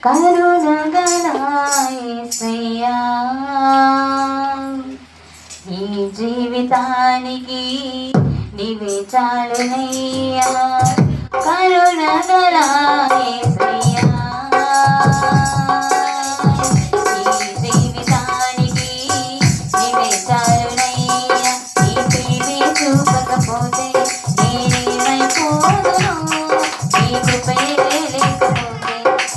కరుణగనాయ్యా ఈ జీవితానికి నివి చాలునయ్యా.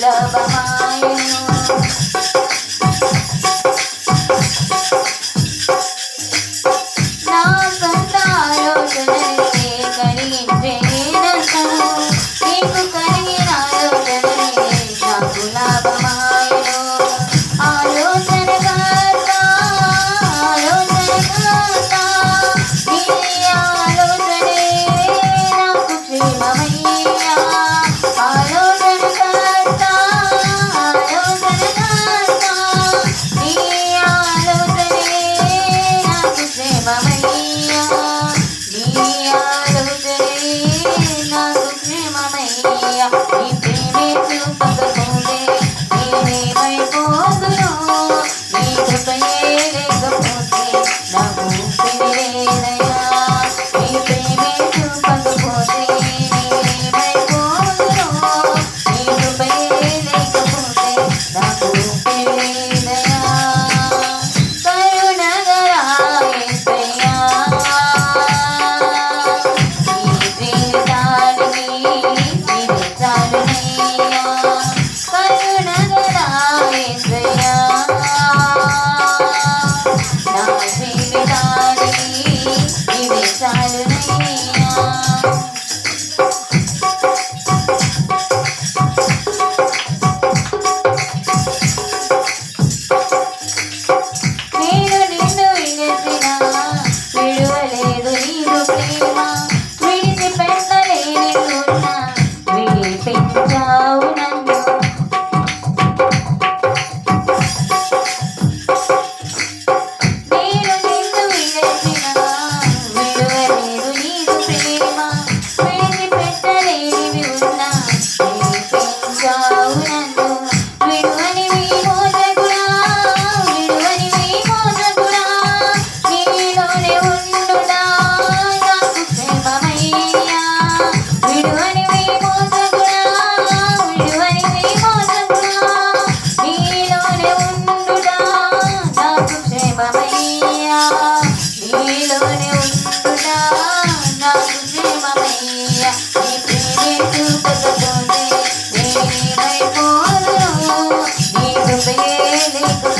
సులభమాయను నా సొంత ఆలోచనలే కలిగించే నీకు కలిగిన ఆలోచనలే నాకు లాభమాయను ఆలోచన కాక ఆలోచన కాక నీ ఆలోచనే నాకు క్షేమమైన Hey. লেগে